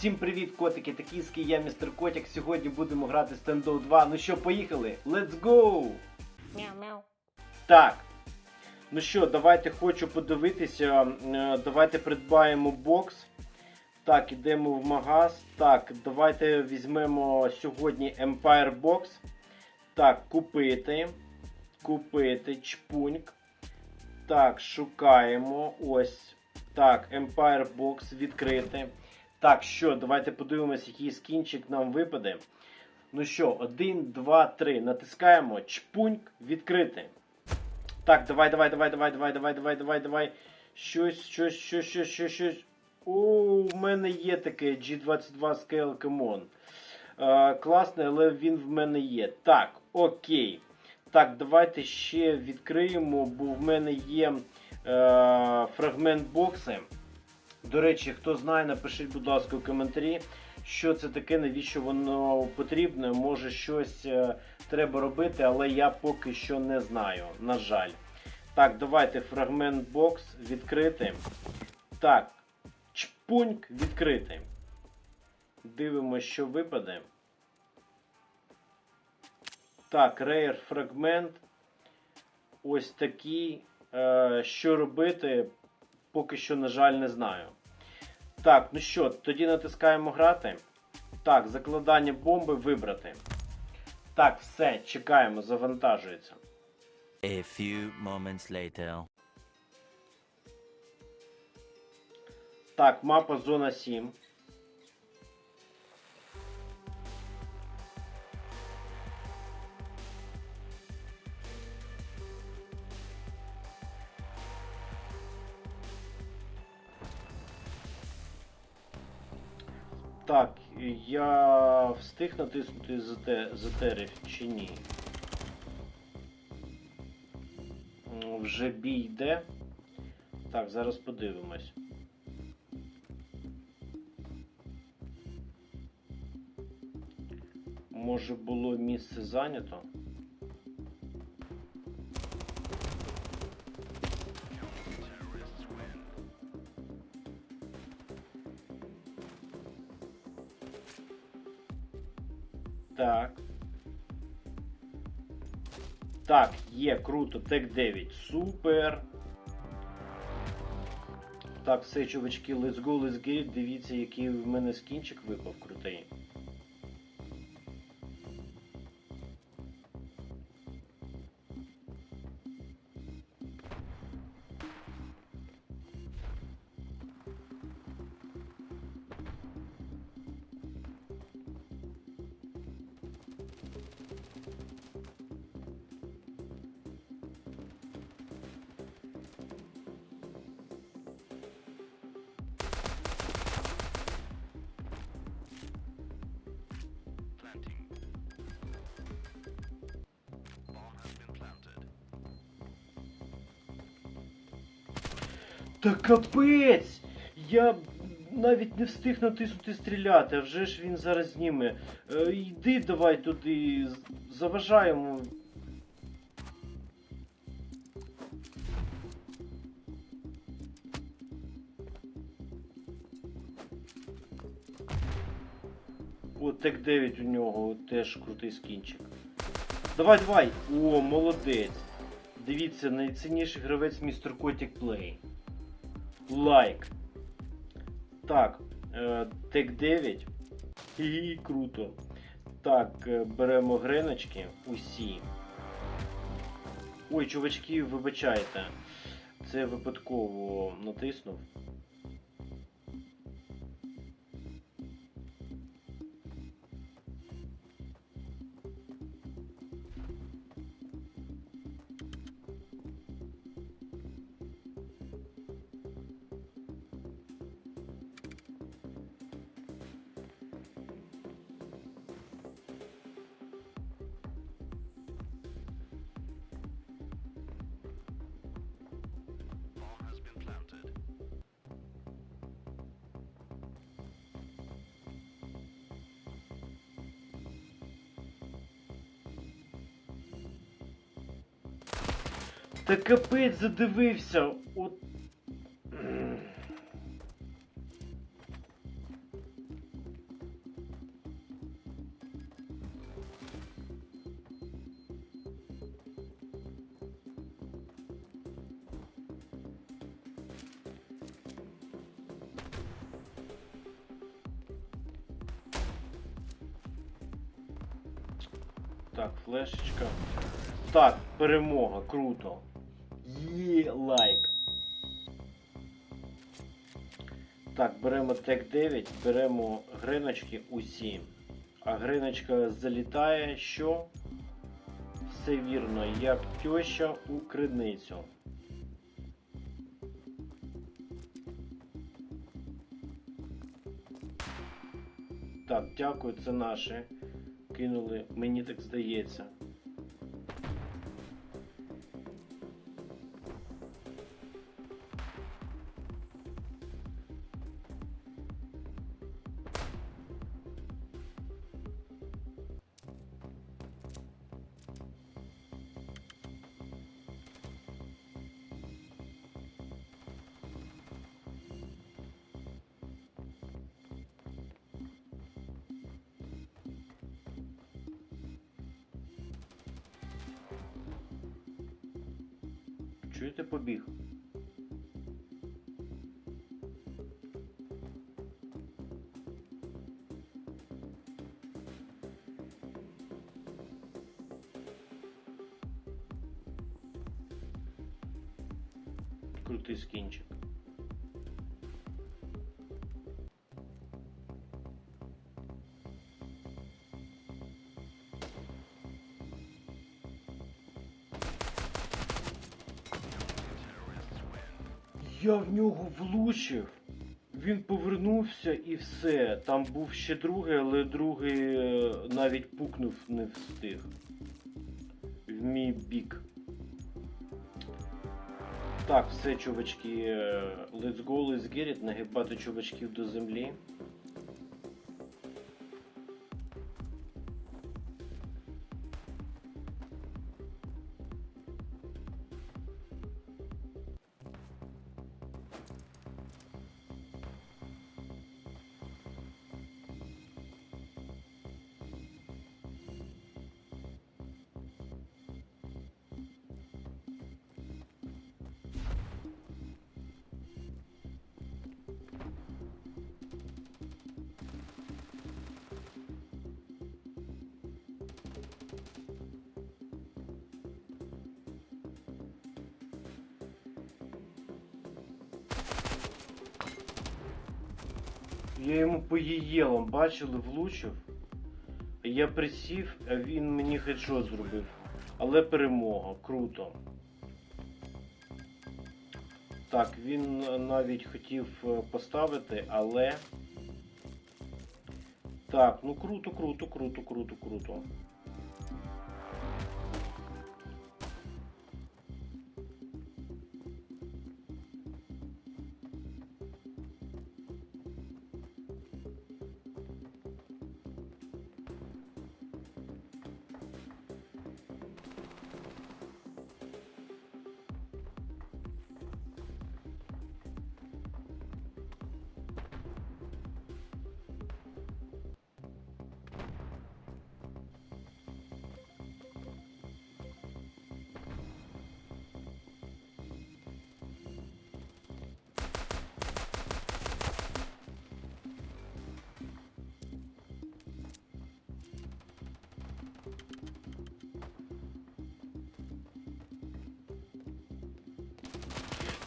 Всім привіт, котики! Такийський я містер Котик. Сьогодні будемо грати Standoff 2. Ну що, поїхали? Let's go! Мяу-мяу. Так. Ну що, давайте хочу подивитися. Е, Давайте придбаємо бокс. Так, ідемо в магаз. Так, давайте візьмемо сьогодні Empire Box. Так, купити. Купити. Чпуньк. Так, шукаємо. Ось. Так, Empire Box відкрити. Так, що, давайте подивимось, який скінчик нам випаде. Ну що, 1, 2, 3. Натискаємо. Чпуньк відкрити. Так, давай, давай, давай, давай, давай, давай, давай, давай, давай. Щось, щось, щось, щось, щось, щось. О, у мене є таке G22 Scale Common. Е, класне, але він в мене є. Так, окей. Так, давайте ще відкриємо, бо в мене є е, фрагмент бокси. До речі, хто знає, напишіть, будь ласка, у коментарі, що це таке, навіщо воно потрібно. Може щось е, треба робити, але я поки що не знаю. На жаль. Так, давайте фрагмент бокс відкрити. Так, чпуньк відкрити. Дивимося, що випаде. Так, рейер фрагмент. Ось такий. Е, що робити, поки що, на жаль, не знаю. Так, ну що, тоді натискаємо грати. Так, закладання бомби вибрати. Так, все, чекаємо, завантажується. A few moments later. Так, мапа зона 7. Так, я встиг натиснути ЗТ, ЗТРів чи ні? Вже бій йде. Так, зараз подивимось. Може було місце зайнято? Так, є, круто, тек 9. Супер. Так, все, чувачки, let's go, let's get. Дивіться, який в мене скінчик випав крутий. Та капець! Я навіть не встиг натиснути стріляти, а вже ж він зараз зніме. Е, йди давай туди, заважаємо. О, тек 9 у нього теж крутий скінчик. Давай, давай! О, молодець! Дивіться, найцінніший гравець містер Котік Плей. Лайк. Так, е, тек 9. І круто. Так, е, беремо гриночки усі. Ой, чувачки, вибачайте. Це випадково натиснув. Та капець задивився. От... Так, флешечка. Так, перемога, круто. Лайк. Так, беремо тек 9, беремо гриночки усі. А гриночка залітає, що? Все вірно, як теща у криницю. Так, дякую, це наше. Кинули, мені так здається. Чуєте побіг? Крутий скінчик. Я в нього влучив. Він повернувся і все. Там був ще другий, але другий е, навіть пукнув не встиг. В мій бік. Так, все, чувачки. е, Let's go, let's get it. Нагибати чувачків до землі. Я йому по їєлам, бачили, влучив. Я присів, а він мені хедшот зробив. Але перемога, круто. Так, він навіть хотів е, поставити, але. Так, ну круто, круто, круто, круто, круто.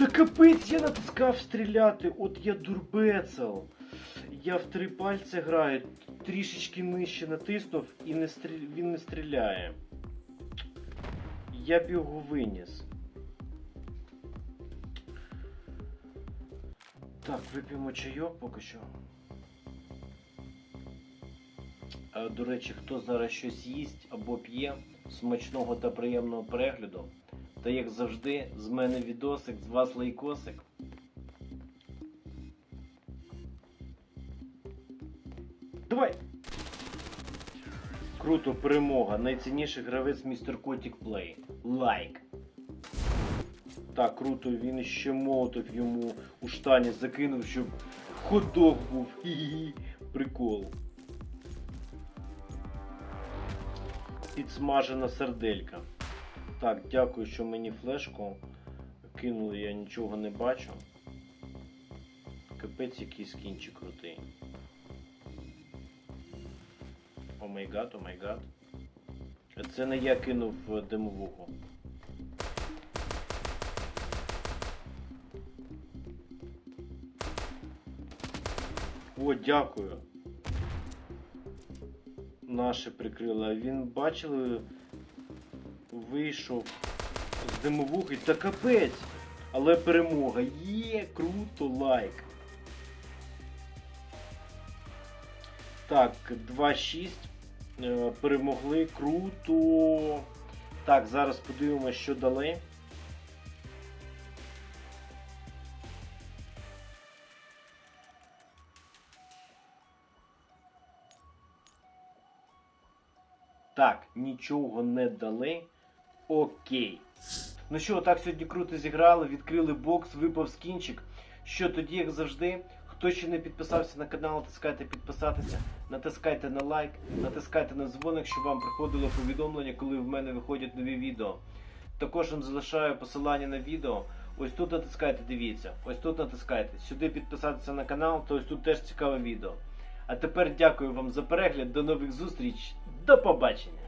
Та капець, я натискав стріляти, от я дурбецел. Я в три пальці граю, трішечки нижче натиснув і не стрі... він не стріляє. Я б його виніс. Так, вип'ємо чайок поки що. А, До речі, хто зараз щось їсть або п'є, смачного та приємного перегляду. Та як завжди, з мене відосик, з вас лайкосик. Давай! Круто, перемога. Найцінніший гравець містер Котік Плей. Лайк. Так, круто, він ще молотов йому у штані закинув, щоб ходок був. Прикол. Підсмажена серделька. Так, дякую, що мені флешку кинули, я нічого не бачу. Капець який скінчик крутий. О май гад, о май гад. Це не я кинув е, димовуху. О, дякую. Наше прикрило. А Він бачили, вийшов з димовухи та капець. Але перемога. Є, круто, лайк. Так, 2-6. Е, Перемогли. Круто. Так, зараз подивимося, що дали. Так, нічого не дали. Окей. Ну що, так сьогодні круто зіграли, відкрили бокс, випав скінчик. Що тоді, як завжди, хто ще не підписався на канал, натискайте підписатися, натискайте на лайк, натискайте на дзвоник, щоб вам приходило повідомлення, коли в мене виходять нові відео. Також вам залишаю посилання на відео. Ось тут натискайте, дивіться, ось тут натискайте. Сюди підписатися на канал, то ось тут теж цікаве відео. А тепер дякую вам за перегляд, до нових зустріч, до побачення!